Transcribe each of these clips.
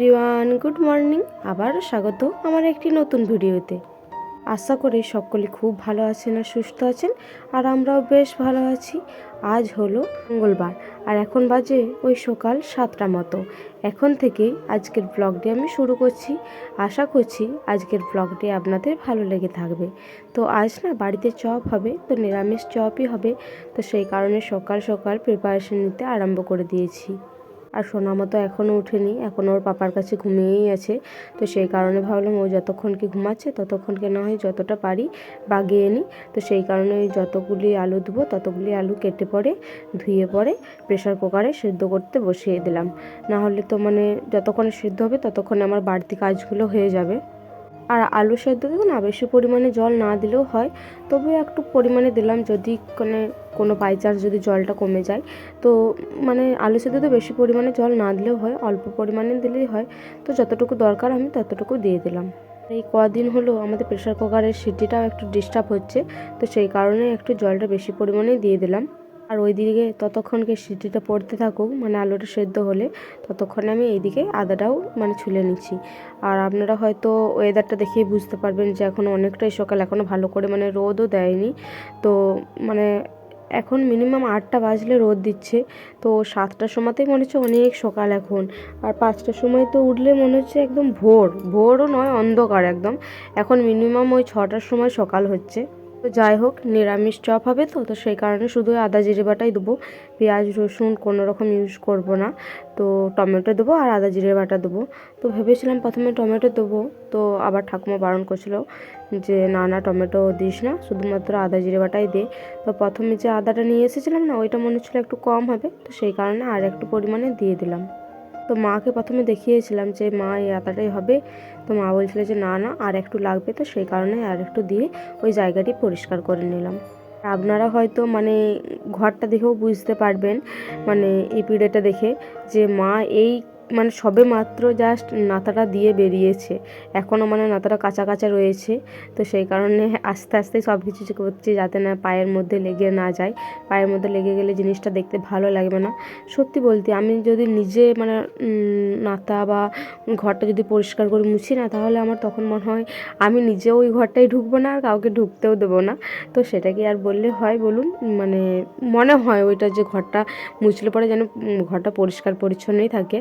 Everyone, good morning. আবার স্বাগত আমার একটি নতুন ভিডিওতে। আশা করি সকলে খুব ভালো আছেন আর সুস্থ আছেন, আর আমরাও বেশ ভালো আছি। আজ হলো মঙ্গলবার, আর এখন বাজে ওই সকাল সাতটা মতো। এখন থেকেই আজকের ব্লগটি আমি শুরু করছি। আশা করছি আজকের ব্লগটি আপনাদের ভালো লেগে থাকবে। তো আজ না বাড়িতে চপ হবে, তো নিরামিষ চপই হবে, তো সেই কারণে সকাল সকাল প্রিপারেশন নিতে আরম্ভ করে দিয়েছি। আর সোনামা তো এখনও উঠেনি এখন ওর পাপার কাছে ঘুমিয়েই আছে। তো সেই কারণে ভাবলাম ও যতক্ষণ কি ঘুমাচ্ছে ততক্ষণকে না হয় যতটা পারি বাগিয়ে নিই। তো সেই কারণে যতগুলি আলু দেবো ততগুলি আলু কেটে পরে, ধুয়ে পরে প্রেশার কুকারে সেদ্ধ করতে বসিয়ে দিলাম। না হলে তো মানে যতক্ষণে সেদ্ধ হবে ততক্ষণে আমার বাড়তি কাজগুলো হয়ে যাবে। আর আলু সেদ্ধ দেবো না, বেশি পরিমাণে জল না দিলেও হয়। তবুও একটু পরিমাণে দিলাম যদি মানে কোনো বাই চান্স যদি জলটা কমে যায়। তো মানে আলু সেদ্ধতে বেশি পরিমাণে জল না দিলেও হয়, অল্প পরিমাণে দিলেই হয়। তো যতটুকু দরকার আমি ততটুকু দিয়ে দিলাম। এই কদিন হলো আমাদের প্রেশার কুকারের সিটিটাও একটু ডিস্টার্ব হচ্ছে, তো সেই কারণে একটু জলটা বেশি পরিমাণেই দিয়ে দিলাম। আর ওই দিকে ততক্ষণকে সিটিটা পড়তে থাকুক মানে আলুটা সেদ্ধ হলে ততক্ষণে আমি এইদিকে আদাটাও মানে ছুলে নিচ্ছি। আর আপনারা হয়তো ওয়েদারটা দেখেই বুঝতে পারবেন যে এখন অনেকটাই সকাল এখনও ভালো করে মানে রোদও দেয়নি। তো মানে এখন মিনিমাম আটটা বাজলে রোদ দিচ্ছে। তো সাতটার সময়তেই মনে হচ্ছে অনেক সকাল এখন। আর পাঁচটার সময় তো উঠলে মনে হচ্ছে একদম ভোর, ভোরও নয়, অন্ধকার একদম। এখন মিনিমাম ওই ছটার সময় সকাল হচ্ছে। তো যাই হোক, নিরামিষ চপ হবে তো তো সেই কারণে শুধু আদা জিরে বাটাই দেবো। পেঁয়াজ, রসুন কোনো রকম ইউজ করব না। তো টমেটো দেবো আর আদা জিরে বাটা দেবো। তো ভেবেছিলাম প্রথমে টমেটো দেবো, তো আবার ঠাকুমা বারণ করছিল যে না না, টমেটো দিস না, শুধুমাত্র আদা জিরে বাটাই দে। তো প্রথমে যে আদাটা নিয়ে এসেছিলাম না, ওইটা মনে হচ্ছিল একটু কম হবে, তো সেই কারণে আর একটু পরিমাণে দিয়ে দিলাম। তো মাকে প্রথমে দেখিয়েছিলাম যে, মা, এই আতাটাই হবে। তো মা বলছিল যে, না না, আর একটু লাগবে। তো সেই কারণে আর একটু দিয়ে ওই জায়গাটি পরিষ্কার করে নিলাম। আপনারা হয়তো মানে ঘরটা দেখেও বুঝতে পারবেন মানে এই পিড়েটা দেখে যে, মা, এই মানে সবে মাত্র জাস্ট নাতাটা দিয়ে বেরিয়েছে। এখনও মানে নাতাটা কাঁচা কাঁচা রয়েছে। তো সেই কারণে আস্তে আস্তে সব কিছু করছি যাতে না পায়ের মধ্যে লেগে না যায়। পায়ের মধ্যে লেগে গেলে জিনিসটা দেখতে ভালো লাগবে না। সত্যি বলতে আমি যদি নিজে মানে নাতা বা ঘরটা যদি পরিষ্কার করে মুছি না, তাহলে আমার তখন মনে হয় আমি নিজেও ওই ঘরটাই ঢুকবো না আর কাউকে ঢুকতেও দেবো না। তো সেটাকে আর বললে হয় বলুন মানে মনে হয় ওইটা যে ঘরটা মুছলে পরে যেন ঘরটা পরিষ্কার পরিচ্ছন্নই থাকে।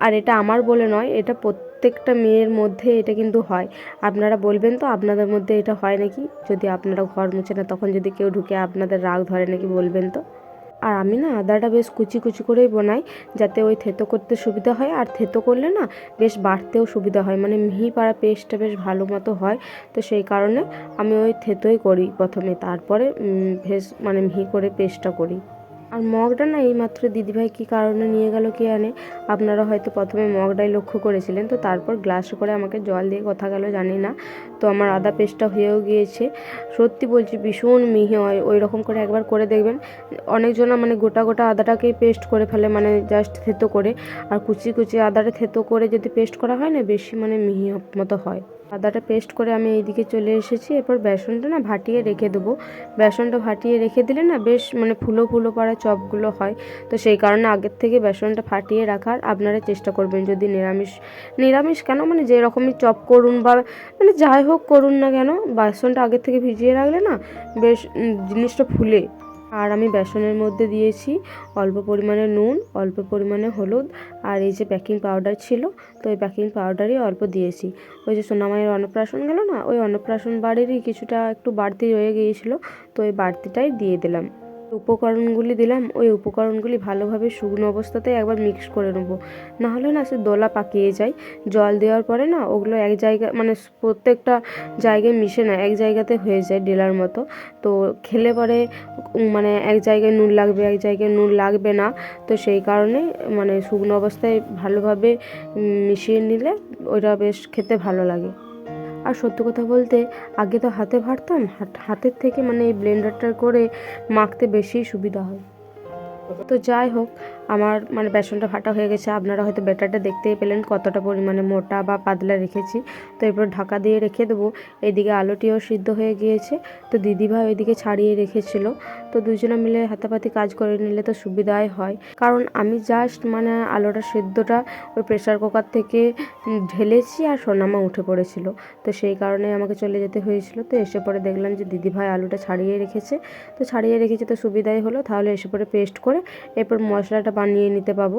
আর এটা আমার বলে নয়, এটা প্রত্যেকটা মেয়ের মধ্যে এটা কিন্তু হয়। আপনারা বলবেন তো আপনাদের মধ্যে এটা হয় নাকি? যদি আপনারা ঘর মুছে না, তখন যদি কেউ ঢুকে আপনাদের রাগ ধরে নাকি বলবেন তো? আর আমি না আদাটা বেশ কুচি কুচি করেই বানাই, যাতে ওই থেতো করতে সুবিধা হয়। আর থেতো করলে না বেশ বাড়তেও সুবিধা হয় মানে মিহি পাড়া পেস্টটা বেশ ভালো মতো হয়। তো সেই কারণে আমি ওই থেতোই করি প্রথমে, তারপরে বেশ মানে মিহি করে পেস্টটা করি। আর মগটা না এইমাত্র দিদিভাই কী কারণে নিয়ে গেল কে আনে আপনারা হয়তো প্রথমে মগটাই লক্ষ্য করেছিলেন। তো তারপর গ্লাসে করে আমাকে জল দিয়ে কথা গেল, জানি না। তো আমার আদা পেস্টটা হয়েও গিয়েছে। সত্যি বলছি, ভীষণ মিহি হয়। ওই রকম করে একবার করে দেখবেন। অনেকজনা মানে গোটা গোটা আদাটাকেই পেস্ট করে ফেলে মানে জাস্ট থেতো করে। আর কুচি কুচি আদাটা থেতো করে যদি পেস্ট করা হয় না, বেশি মানে মিহি মতো হয়। আদাটা পেস্ট করে আমি এইদিকে চলে এসেছি। এরপর বেসনটা না ভাটিয়ে রেখে দেবো। বেসনটা ভাটিয়ে রেখে দিলে না বেশ মানে ফুলো ফুলো পাড়া চপগুলো হয়। তো সেই কারণে আগের থেকে বেসনটা ফাটিয়ে রাখার আপনারা চেষ্টা করবেন। যদি নিরামিষ নিরামিষ কেন? মানে যে রকমই চপ করুন বা মানে যাই হোক করুন না কেন, বেসনটা আগের থেকে ভিজিয়ে রাখলে না বেশ জিনিসটা ফুলে। আর আমি বেসনের মধ্যে দিয়েছি অল্প পরিমাণে নুন, অল্প পরিমাণে হলুদ আর এই যে বেকিং পাউডার ছিল, তো ওই বেকিং পাউডারই অল্প দিয়েছি। ওই যে সোনামায়ের অন্নপ্রাশন গেল না, ওই অন্নপ্রাশন বাড়িরই কিছুটা একটু বাড়তি রয়ে গিয়েছিল, তো ওই বাড়তিটাই দিয়ে দিলাম। উপকরণগুলি দিলাম, ওই উপকরণগুলি ভালোভাবে শুকনো অবস্থাতেই একবার মিক্স করে নেব। নাহলে না সে দোলা পাকিয়ে যায়। জল দেওয়ার পরে না ওগুলো এক জায়গা মানে প্রত্যেকটা জায়গায় মিশে না, এক জায়গাতে হয়ে যায় ডেলার মতো। তো খেলে পরে মানে এক জায়গায় নুন লাগবে, এক জায়গায় নুন লাগবে না। তো সেই কারণে মানে শুকনো অবস্থায় ভালোভাবে মিশিয়ে নিলে ওইটা বেশ খেতে ভালো লাগে। আর সত্য কথা বলতে আগে তো হাতে ভাটতাম হাতের থেকে মানে এই ব্লেন্ডারটা করে মাখতে বেশি সুবিধা হয়। তো যাই হোক আমার মানে বেসনটা ফাটা হয়ে গেছে। আপনারা হয়তো ব্যাটারটা দেখতেই পেলেন কতটা পরিমাণে মোটা বা পাতলা রেখেছি। তো এরপর ঢাকা দিয়ে রেখে দেবো। এদিকে আলুটিও সিদ্ধ হয়ে গিয়েছে। তো দিদিভাই ওইদিকে ছাড়িয়ে রেখেছিল। তো দুজনে মিলে হাতাপাতি কাজ করে নিলে তো সুবিধাই হয়। কারণ আমি জাস্ট মানে আলুটা সিদ্ধটা ওই প্রেশার কুকার থেকে ঢেলেছি আর সোনামা উঠে পড়েছিল। তো সেই কারণে আমাকে চলে যেতে হয়েছিল। তো এসে পরে দেখলাম যে দিদিভাই আলুটা ছাড়িয়ে রেখেছে। তো ছাড়িয়ে রেখেছে তো সুবিধাই হলো। তাহলে এসে পরে পেস্ট করে এরপর মশলাটা বানিয়ে নিতে পাবো।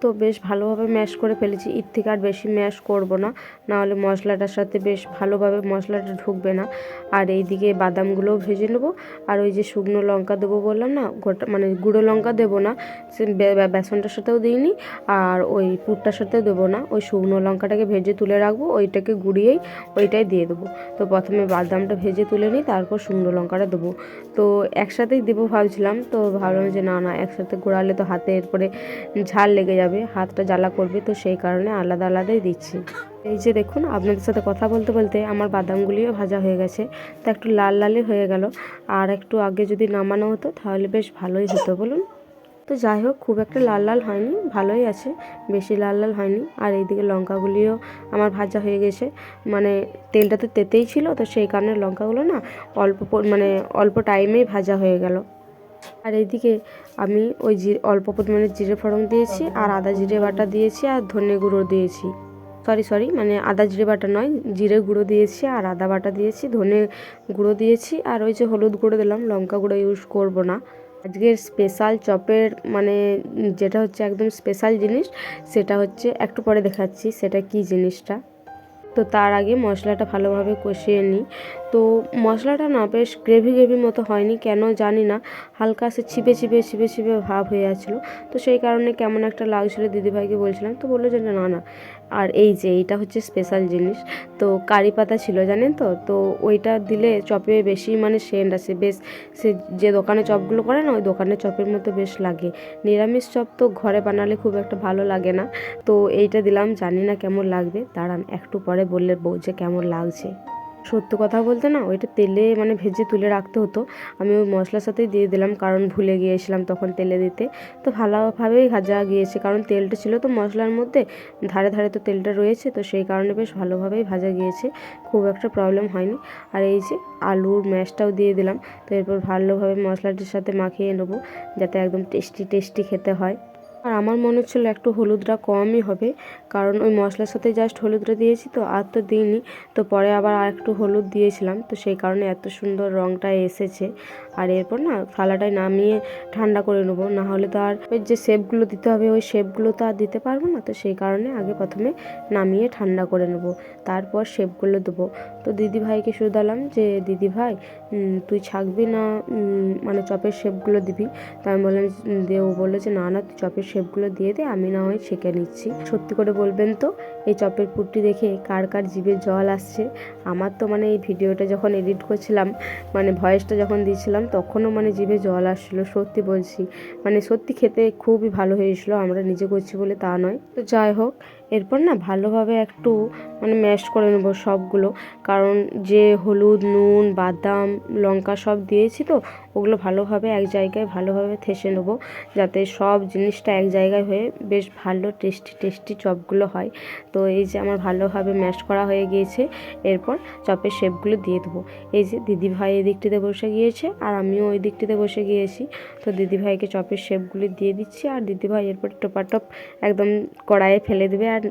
তো বেশ ভালোভাবে ম্যাশ করে ফেলেছি। এর থেকে আর বেশি ম্যাশ করব না। নাহলে মশলাটার সাথে বেশ ভালোভাবে মশলাটা ঢুকবে না। আর এইদিকে বাদামগুলোও ভেজে নেব। আর ওই যে শুকনো লঙ্কা দেবো বললাম না, গোটা মানে গুঁড়ো লঙ্কা দেবো না বেসনটার সাথেও দিইনি। আর ওই পুরটার সাথেও দেবো না। ওই শুকনো লঙ্কাটাকে ভেজে তুলে রাখব, ওইটাকে গুঁড়িয়েই ওইটাই দিয়ে দেবো। তো প্রথমে বাদামটা ভেজে তুলে নিই, তারপর শুকনো লঙ্কাটা দেবো। তো একসাথেই দেবো ভাবছিলাম, তো ভাবলাম যে না না, একসাথে গোড়ালে তো হাতে এরপরে ঝাল লেগে যাবে। হাতটা জ্বালা করবে, তো সেই কারণে আলাদা আলাদাই দিচ্ছি। এই যে দেখুন, আপনাদের সাথে কথা বলতে বলতে আমার বাদামগুলিও ভাজা হয়ে গেছে। তো একটু লাল লালই হয়ে গেল। আর একটু আগে যদি নামানো হতো, তাহলে বেশ ভালোই হতো, বলুন। তো যাই হোক, খুব একটা লাল লাল হয়নি, ভালোই আছে। বেশি লাল লাল হয়নি। আর এইদিকে লঙ্কাগুলিও আমার ভাজা হয়ে গেছে। মানে তেলটা তো তেতেই ছিল, তো সেই কারণে লঙ্কাগুলো না অল্প মানে অল্প টাইমেই ভাজা হয়ে গেল। আর এইদিকে আমি ওই জি অল্প পরিমাণে জিরে ফোড়ন দিয়েছি আর আদা জিরে বাটা দিয়েছি আর ধনে গুঁড়ো দিয়েছি। সরি সরি মানে আদা জিরে বাটা নয়, জিরে গুঁড়ো দিয়েছি আর আদা বাটা দিয়েছি, ধনে গুঁড়ো দিয়েছি আর ওই যে হলুদ গুঁড়ো দিলাম, লঙ্কা গুঁড়ো ইউজ করব না। আজকের স্পেশাল চপের মানে যেটা হচ্ছে একদম স্পেশাল জিনিস, সেটা হচ্ছে একটু পরে দেখাচ্ছি সেটা কি জিনিসটা। তো তার আগে মশলাটা ভালোভাবে কষিয়ে নিই। তো মশলাটা না বেশ গ্রেভি গ্রেভি মতো হয়নি, কেন জানি না। হালকা সে ছিপে ছিপে ছিপে ছিপে ভাব হয়ে যাচ্ছিল। তো সেই কারণে কেমন একটা লাগছিল দিদিভাইকে বলছিলাম, তো বলল যে, না না, আর এই যে, এইটা হচ্ছে স্পেশাল জিনিস। তো কারি পাতা ছিল, জানেন তো? তো ওইটা দিলে চপে বেশি মানে সেন্ট আসে। বেশ, সে যে দোকানে চপগুলো করে না, ওই দোকানের চপের মতো বেশ লাগে। নিরামিষ চপ তো ঘরে বানালে খুব একটা ভালো লাগে না। তো এইটা দিলাম, জানি না কেমন লাগবে। দাঁড়ান, একটু পরে বললে বউ যে কেমন লাগছে। সত্য কথা বলতে না ওইটা তেলে মানে ভেজে তুলে রাখতে হতো। আমি ওই মশলার সাথেই দিয়ে দিলাম, কারণ ভুলে গিয়েছিলাম তখন তেলে দিতে। তো ভালোভাবেই ভাজা গিয়েছে, কারণ তেলটা ছিল তো মশলার মধ্যে, ধারে ধারে তো তেলটা রয়েছে, তো সেই কারণে বেশ ভালোভাবেই ভাজা গিয়েছে, খুব একটা প্রবলেম হয়নি। আর এই যে আলুর ম্যাশটাও দিয়ে দিলাম, তো এরপর ভালোভাবে মশলাটির সাথে মাখিয়ে নেব, যাতে একদম টেস্টি টেস্টি খেতে হয়। আর আমার মনে হচ্ছিল একটু হলুদটা কমই হবে কারণ ওই মশলার সাথে জাস্ট হলুদটা দিয়েছি তো আর তো দিইনি। তো পরে আবার আর একটু হলুদ দিয়েছিলাম তো সেই কারণে এত সুন্দর রঙটা এসেছে। আর এরপর না থালাটায় নামিয়ে ঠান্ডা করে নেব নাহলে তো আর যে শেপগুলো দিতে হবে ওই শেপগুলো তো আর দিতে পারব না তো সেই কারণে আগে প্রথমে নামিয়ে ঠান্ডা করে নেব তারপর শেপগুলো দেবো। তো দিদি ভাইকে শুধালাম যে দিদি ভাই উম, তুই ছাকবি না মানে চপের শেপগুলো দিবি? তো আমি বললাম দিয়ে ও বলল যে, না না, তুই চপের শেপগুলো দিয়ে দে, আমি না হয় ছেঁকে নিচ্ছি। সত্যি করে বলবেন তো, এই চপের পুরটি দেখে কার কার জিভে জল আসছে? আমার তো মানে এই ভিডিওটা যখন এডিট করছিলাম মানে ভয়েসটা যখন দিয়েছিলাম, তখনও মানে জিভে জল আসছিল, সত্যি বলছি। মানে সত্যি খেতে খুবই ভালো হয়েছিল, আমরা নিজে করছি বলে তা নয়। তো যাই হোক এরপর না ভালোভাবে একটু মানে ম্যাশ করে নেব সবগুলো। কারণ যে হলুদ, নুন, বাদাম, লঙ্কা সব দিয়েছি তো ওগুলো ভালোভাবে এক জায়গায় ভালোভাবে থেসে নেব, যাতে সব জিনিসটা এক জায়গায় হয়ে বেশ ভালো টেস্টি টেস্টি চপগুলো হয়। তো এই যে আমার ভালোভাবে ম্যাশ করা হয়ে গিয়েছে, এরপর চপের শেপগুলো দিয়ে দেবো। এই যে দিদিভাই এই দিকটিতে বসে গিয়েছে আর আমিও ওই দিকটিতে বসে গিয়েছি। তো দিদিভাইকে চপের শেপগুলি দিয়ে দিচ্ছি আর দিদিভাই এরপর টোপা টোপাটপ একদম কড়াইয়ে ফেলে দেবে আর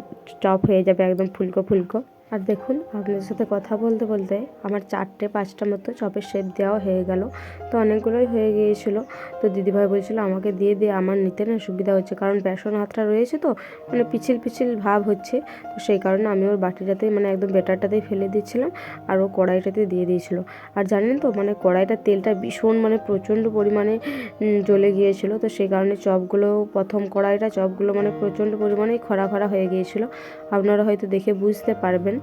চপ হয়ে যাবে একদম ফুলকো ফুলকো। আর দেখুন আপনাদের সাথে কথা বলতে বলতে আমার চারটে, পাঁচটা মতো চপের শেপ দেওয়া হয়ে গেল। তো অনেকগুলোই হয়ে গিয়েছিল। তো দিদিভাই বলছিল, আমাকে দিয়ে দিয়ে আমার নিতে না সুবিধা হচ্ছে। কারণ বেসন হাতটা রয়েছে তো মানে পিছিল পিছিল ভাব হচ্ছে। তো সেই কারণে আমি ওর বাটিটাতেই মানে একদম বেটারটাতেই ফেলে দিচ্ছিলাম আর ও কড়াইটাতে দিয়ে দিয়েছিল। আর জানেন তো মানে কড়াইটার তেলটা ভীষণ মানে প্রচণ্ড পরিমাণে জ্বলে গিয়েছিল। তো সেই কারণে চপগুলো, প্রথম কড়াইটা চপগুলো মানে প্রচণ্ড পরিমাণেই খরা খরা হয়ে গিয়েছিল। আপনারা হয়তো দেখে বুঝতে পারবেন।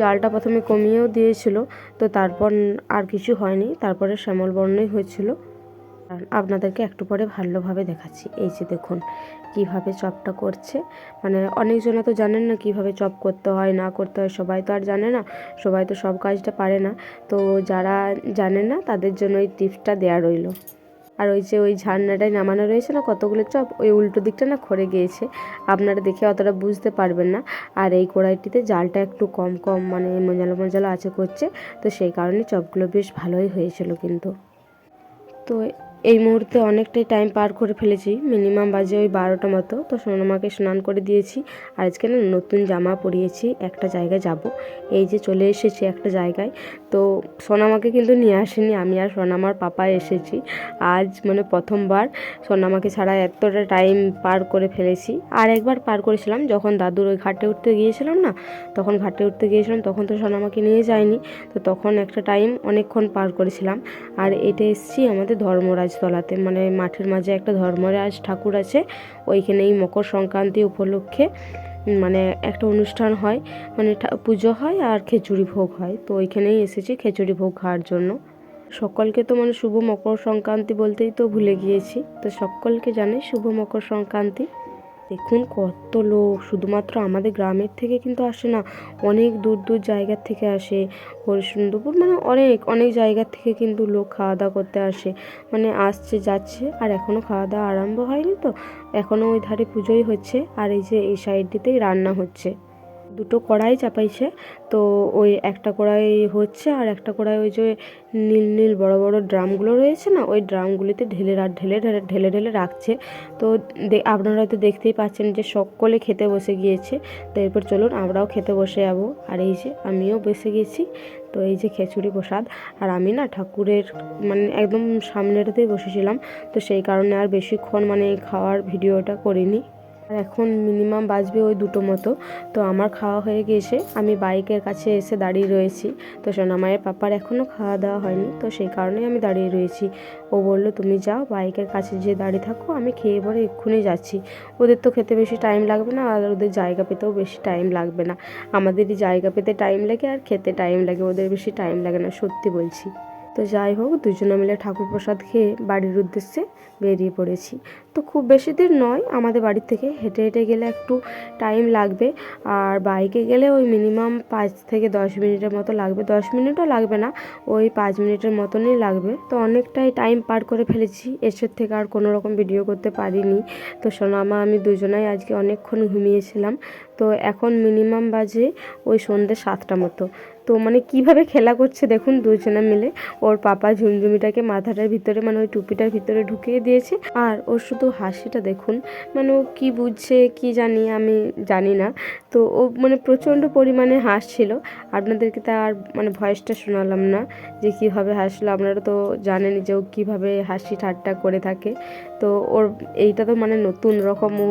জালটা প্রথমে কমিয়েও দিয়েছিল, তো তারপর আর কিছু হয়নি। তারপরে শ্যামল বর্ণই হয়েছিল। আপনাদেরকে একটু পরে ভালোভাবে দেখাচ্ছি। এই যে দেখুন, কীভাবে চপটা করছে। মানে অনেকজনে তো জানেন না কীভাবে চপ করতে হয়, না করতে হয়, সবাই তো আর জানে না। সবাই তো সব কাজটা পারে না। তো যারা জানে না, তাদের জন্য এই টিপসটা দেওয়া রইল। আর ওই যে ওই ঝান্নাটায় নামানো রয়েছে না কতগুলো চপ, ওই উল্টো দিকটা না খড়ে গিয়েছে। আপনারা দেখে অতটা বুঝতে পারবেন না। আর এই কড়াইটিতে জালটা একটু কম কম মানে মজালো মজালো আছে করছে। তো সেই কারণে চপগুলো বেশ ভালোই হয়েছিল কিন্তু। তো এই মুহূর্তে অনেকটাই টাইম পার করে ফেলেছি মিনিমাম বাজে ওই বারোটা মতো। তো সোনামাকে স্নান করে দিয়েছি, আর আজকে না নতুন জামা পরিয়েছি, একটা জায়গায় যাব। এই যে চলে এসেছি একটা জায়গায়। তো সোনামাকে কিন্তু নিয়ে আসেনি, আমি আর সোনামার পাপা এসেছি। আজ মানে প্রথমবার সোনামাকে ছাড়া এতটা টাইম পার করে ফেলেছি। আর একবার পার করেছিলাম, যখন দাদুর ওই ঘাটে উঠতে গিয়েছিলাম না, তখন ঘাটে উঠতে গিয়েছিলাম, তখন তো সোনামাকে নিয়ে যায়নি তো তখন একটা টাইম অনেকক্ষণ পার করেছিলাম। আর এটা এসেছি আমাদের ধর্মরাজতলাতে মানে মাঠের মাঝে একটা ধর্মরাজ ঠাকুর আছে, ওইখানেই মকর সংক্রান্তি উপলক্ষে মানে একটা অনুষ্ঠান হয়। মানে পুজো হয় আর খিচুড়ি ভোগ হয়। তো ওইখানেই এসেছি খিচুড়ি ভোগ খাওয়ার জন্য। সকলকে তো মানে শুভ মকর সংক্রান্তি বলতেই তো ভুলে গিয়েছি। তো সকলকে জানে শুভ মকর সংক্রান্তি। দেখুন কত লোক, শুধুমাত্র আমাদের গ্রামের থেকে কিন্তু আসে না, অনেক দূর দূর জায়গার থেকে আসে। হরিশ্চন্দ্রপুর মানে অনেক অনেক জায়গার থেকে কিন্তু লোক খাওয়া দাওয়া করতে আসে। মানে আসছে, যাচ্ছে, আর এখনও খাওয়া দাওয়া আরম্ভ হয়নি তো। এখনও ওই ধারে পুজোই হচ্ছে, আর এই যে এই সাইডটিতেই রান্না হচ্ছে। দুটো কড়াই চাপাইছে। তো ওই একটা কড়াই হচ্ছে আর একটা কড়াই ওই যে নীল নীল বড় বড় ড্রামগুলো রয়েছে না, ওই ড্রামগুলিতে ঢেলে ঢেলে ঢেলে ঢেলে ঢেলে রাখছে। তো আপনারা হয়তো দেখতেই পাচ্ছেন যে সকলে খেতে বসে গিয়েছে। তো এরপর চলুন আমরাও খেতে বসে যাব। আর এই যে আমিও বসে গেছি। তো এই যে খিচুড়ি প্রসাদ। আর আমি না ঠাকুরের মানে একদম সামনেটাতেই বসেছিলাম। তো সেই কারণে আর বেশিক্ষণ মানে খাওয়ার ভিডিওটা করিনি। আর এখন মিনিমাম বাজবে ওই দুটো মতো। তো আমার খাওয়া হয়ে গিয়েছে আমি বাইকের কাছে এসে দাঁড়িয়ে রয়েছি। তো সোনামায়ের পাপার এখনও খাওয়া দাওয়া হয়নি। তো সেই কারণেই আমি দাঁড়িয়ে রয়েছি। ও বলল, তুমি যাও, বাইকের কাছে যে দাঁড়িয়ে থাকো। আমি খেয়ে পরে এক্ষুনি যাচ্ছি। ওদের তো খেতে বেশি টাইম লাগবে না আর ওদের জায়গা পেতেও বেশি টাইম লাগবে না। আমাদেরই জায়গা পেতে টাইম লাগে আর খেতে টাইম লাগে। ওদের বেশি টাইম লাগে না, সত্যি বলছি। তো যাই হোক, দুজনে মিলে ঠাকুর প্রসাদ খেয়ে বাড়ির উদ্দেশ্যে বেরিয়ে পড়েছি। তো খুব বেশি দূর নয়, আমাদের বাড়ির থেকে হেঁটে হেঁটে গেলে একটু টাইম লাগবে। আর বাইকে গেলে ওই মিনিমাম পাঁচ থেকে দশ মিনিটের মতো লাগবে। দশ মিনিটও লাগবে না, ওই পাঁচ মিনিটের মতনই লাগবে। তো অনেকটাই টাইম পার করে ফেলেছি এসের থেকে আর কোনো রকম ভিডিও করতে পারিনি। তো সোনামা, আমি দুজনাই আজকে অনেকক্ষণ ঘুমিয়েছিলাম। তো এখন মিনিমাম বাজে ওই সন্ধ্যে সাতটা মতো। তো মানে কীভাবে খেলা করছে দেখুন দুজনে মিলে। ওর পাপা ঝুমঝুমিটাকে মাথাটার ভিতরে মানে ওই টুপিটার ভিতরে ঢুকিয়ে দিয়েছে। আর ওর শুধু হাসিটা দেখুন মানে ও কী বুঝছে, কি জানি আমি জানি না। তো ও মানে প্রচণ্ড পরিমাণে হাসছিল। আপনাদেরকে তার মানে ভয়েসটা শোনালাম না যে কীভাবে হাসলো। আপনারা তো জানেন যে ও কীভাবে হাসি ঠাট্টা করে থাকে। তো ওর এইটা তো মানে নতুন রকম ও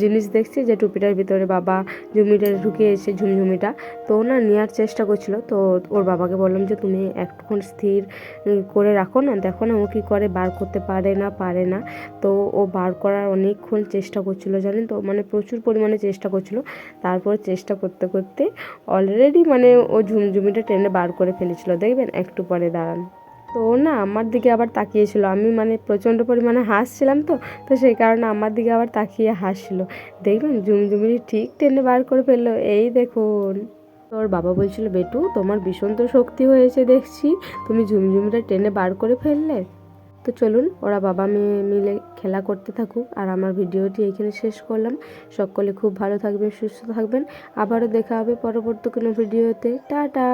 জিনিস দেখছে যে টুপিটার ভিতরে বাবা ঝুমিটা ঢুকিয়েছে ঝুমঝুমিটা, তো না নেওয়ার চেষ্টা করছিল। তো ওর বাবাকে বললাম যে, তুমি একটুক্ষণ স্থির করে রাখো না, দেখো না ও কী করে, বার করতে পারে না পারে না। তো ও বার করার অনেকক্ষণ চেষ্টা করছিল, জানেন তো? মানে প্রচুর পরিমাণে চেষ্টা করছিল। তারপর চেষ্টা করতে করতে অলরেডি মানে ও ঝুমঝুমিটা টেনে বার করে ফেলেছিল। দেখবেন, একটু পরে দাঁড়ান। তো না, আমার দিকে আবার তাকিয়েছিল। আমি মানে প্রচণ্ড পরিমাণে হাসছিলাম তো তো সেই কারণে আমার দিকে আবার তাকিয়ে হাসছিল। দেখবেন ঝুমঝুমিটি ঠিক টেনে বার করে ফেলল। এই দেখুন। তোর বাবা বলছিল, বেটু, তোমার ভীষণ তো শক্তি হয়েছে দেখছি। তুমি ঝুমঝুমিটা টেনে বার করে ফেললে? তো চলুন, ওরা বাবা মেয়ে মিলে খেলা করতে থাকুক। আর আমার ভিডিওটি এখানে শেষ করলাম। সকলে খুব ভালো থাকবেন, সুস্থ থাকবেন। আবারও দেখা হবে পরবর্তী কোনো ভিডিওতে। টাটা!